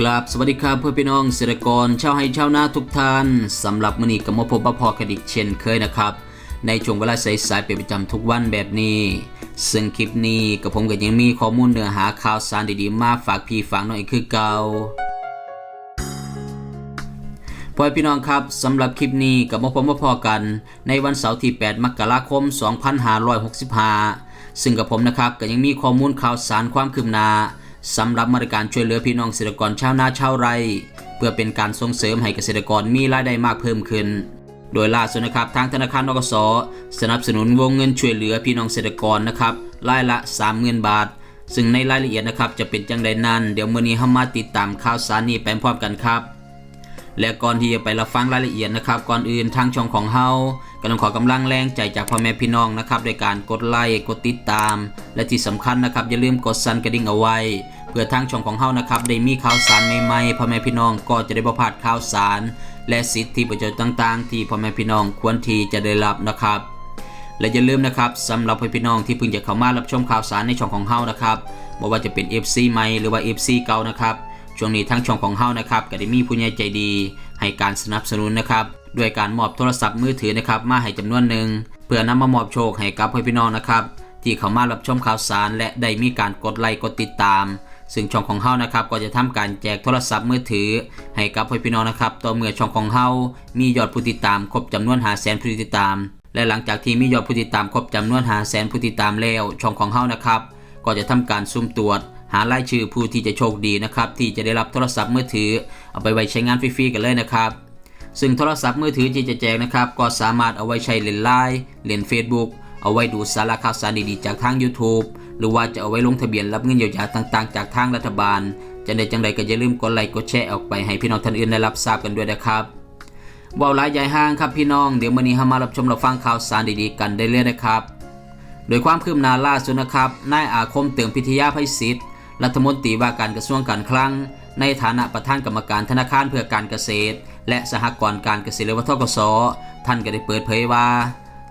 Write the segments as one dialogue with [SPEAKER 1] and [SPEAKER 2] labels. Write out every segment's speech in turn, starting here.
[SPEAKER 1] กราบสวัสดีครับเพื่อนพี่น้องเกษตรกรชาวไร่ชาวนาทุกท่านสำหรับมื้อนี้ก็มาพบปะพอกันอีกเช่นเคยนะครับ ในช่วงเวลาสายๆเป็นประจำทุกวันแบบนี้ ซึ่งคลิปนี้กับผมก็ยังมีข้อมูลเนื้อหาข่าวสารดีๆ มาฝากพี่ฝากน้องอีกคือเก่าพ่อพี่น้องครับสำหรับคลิปนี้กับมาพบมาพอกัน ในวันเสาร์ที่ 8 มกราคม 2565 ซึ่งกับผมนะครับก็ยังมีข้อมูลข่าวสารความคืบหน้า สำหรับมาตรการช่วยเหลือพี่น้องเกษตรกรชาวนาชาวไร่ เพื่อเป็นการส่งเสริมให้เกษตรกรมีรายได้มากเพิ่มขึ้น โดยล่าสุดนะครับทางธนาคารนกสสนับสนุนวงเงินช่วยเหลือพี่น้องเกษตรกรนะครับรายละ30,000บาท ซึ่งในรายละเอียดนะครับจะเป็นจังใดนั้น เดี๋ยวมื้อนี้เฮามาติดตามข่าวสารนี้ไปพร้อมกันครับ และก่อนที่จะไปรับฟังรายละเอียดนะครับ ก่อนอื่นทางช่องของเฮากำลังขอกำลังแรงใจจากพ่อแม่พี่น้องนะครับโดยการกดไลค์กดติดตาม และที่สำคัญนะครับอย่าลืมกดสั่นกระดิ่งเอาไว้ เพื่อทางช่องของเฮานะครับได้มีข่าวสารใหม่ๆพ่อแม่พี่น้องก็จะได้บ่พลาดข่าวสาร และสิทธิประโยชน์ต่างๆ ที่พ่อแม่พี่น้องควรที่จะได้รับนะครับและอย่าลืมนะครับสำหรับพี่น้องที่เพิ่งจะเข้ามารับชมข่าวสารในช่องของเฮานะครับบ่ว่าจะเป็น FC ใหม่หรือว่า FC เก่านะครับ ช่วงนี้ทั้งช่องของเฮานะครับก็ได้มีผู้ใหญ่ใจดี ให้การสนับสนุนนะครับด้วยการมอบโทรศัพท์มือถือนะครับมาให้จำนวนหนึ่งเพื่อนำมามอบโชคให้กับพี่น้องนะครับที่เข้ามารับชมข่าวสาร และได้มีการกดไลค์กดติดตาม ซึ่งช่องของเฮานะครับก็จะทำการแจกโทรศัพท์มือถือ ให้กับพี่น้องนะครับต่อเมื่อช่องของเฮามียอดผู้ติดตามครบจำนวนหาแสนผู้ติดตาม และหลังจากที่มียอดผู้ติดตามครบจำนวนหาแสนผู้ติดตามแล้วช่องของเฮานะครับก็จะทำการซุ่มตรวจารายชื่อผู้ที่จะโชคดีนะครับที่จะได้รับโทรศัพท์มือถือเอาไปไว้ใช้งานฟรีๆกันเลยนะครับ ซึ่งโทรศัพท์มือถือที่จะแจกนะครับ ก็สามารถเอาไว้ใช้เล่นไลน์เล่น Facebook เอาไว้ดูสารข่าวสารดีๆจากทาง YouTube หรือว่าจะเอาไว้ลงทะเบียนรับเงินเยียวยาต่างๆ จากทางรัฐบาล จะได้จังใดก็อย่าลืมกดไลค์กดแชร์ออกไปให้พี่น้องท่านอื่นได้รับทราบกันด้วยนะครับว่าวหลายใหญ่ห้างครับพี่น้องเดี๋ยวมื้อนี้เฮามารับชมรับฟังข่าวสารดีๆกันได้เลยนะครับ โดยความคืบหน้าล่าสุดนะครับนายอาคมเติมพิทยาภัยศิษย์ รัฐมนตรีว่าการกระทรวงการคลัง ในฐานะประธานกรรมการธนาคารเพื่อการเกษตร และสหกรณ์การเกษตรหรือว่าทกสท่านก็ได้เปิดเผยว่า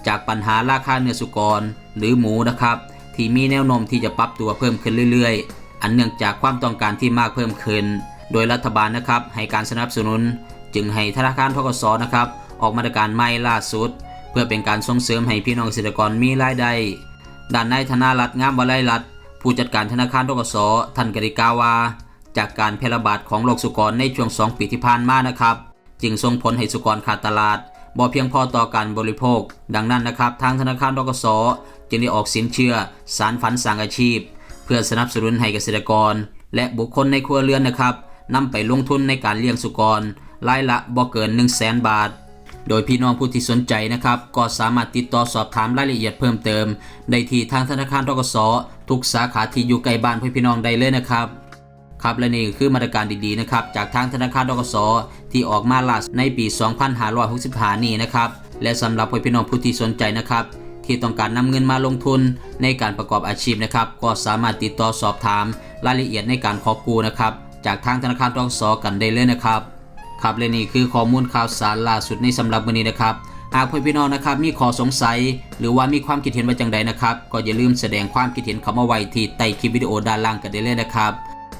[SPEAKER 1] จากปัญหาราคาเนื้อสุกรหรือหมูนะครับ ที่มีแนวโน้มที่จะปรับตัวเพิ่มขึ้นเรื่อยๆ อันเนื่องจากความต้องการที่มากเพิ่มขึ้น โดยรัฐบาลนะครับให้การสนับสนุน จึงให้ธนาคารทกสนะครับออกมาตรการใหม่ล่าสุด เพื่อเป็นการส่งเสริมให้พี่น้องเกษตรกรมีรายได้ด้านนายธนารัตน์งามวลัยรัตน์ ผู้จัดการธนาคารทกสท่านกริกาว่าจากการแพร่ระบาดของโรคสุกรในช่วง 2 ปีที่ผ่านมานะครับ จึงส่งผลให้สุกรขาดตลาดบ่เพียงพอต่อการบริโภค ดังนั้นนะครับ ทางธนาคารทกสจึงได้ออกสินเชื่อ สารฝันสร้างอาชีพ เพื่อสนับสนุนให้เกษตรกร และบุคคลในครัวเรือนนะครับนำไปลงทุนในการเลี้ยงสุกรรายละบ่เกิน 1 0 0 0 0แบาท โดยพี่น้องผู้ที่สนใจนะครับ ก็สามารถติดต่อสอบถามรายละเอียดเพิ่มเติม ได้ที่ทางธนาคารทกสทุกสาขาที่อยู่ใกล้บ้านพี่น้องได้เลยนะครับครับและนี่คือมาตรการดีๆนะครับจากทางธนาคารทกสที่ออกมาล่าสุดในปี 2565 นี้นะครับและสำหรับพี่น้องผู้ที่สนใจนะครับ ที่ต้องการนำเงินมาลงทุนในการประกอบอาชีพนะครับ ก็สามารถติดต่อสอบถามรายละเอียดในการขอกู้นะครับ จากทางธนาคารทกสกันได้เลยนะครับ ครับและนี่คือข้อมูลข่าวสารล่าสุดในสำหรับวันนี้นะครับ หากพี่น้องนะครับมีข้อสงสัย หรือว่ามีความคิดเห็นว่าจังใดนะครับ ก็อย่าลืมแสดงความคิดเห็นเข้ามาไว้ที่ใต้คลิปวิดีโอด้านล่างกันได้เลยนะครับ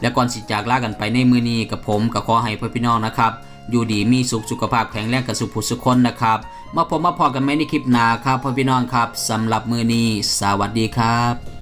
[SPEAKER 1] และก่อนสิจากลากันไปในมือนี้กับผมก็ขอให้พี่น้องนะครับอยู่ดีมีสุขสุขภาพแข็งแรงกับสุขผุสุขคนนะครับ มาพบมาพอกันไหมในคลิปหน้าครับพี่น้องครับสำหรับมือนี้ สวัสดีครับ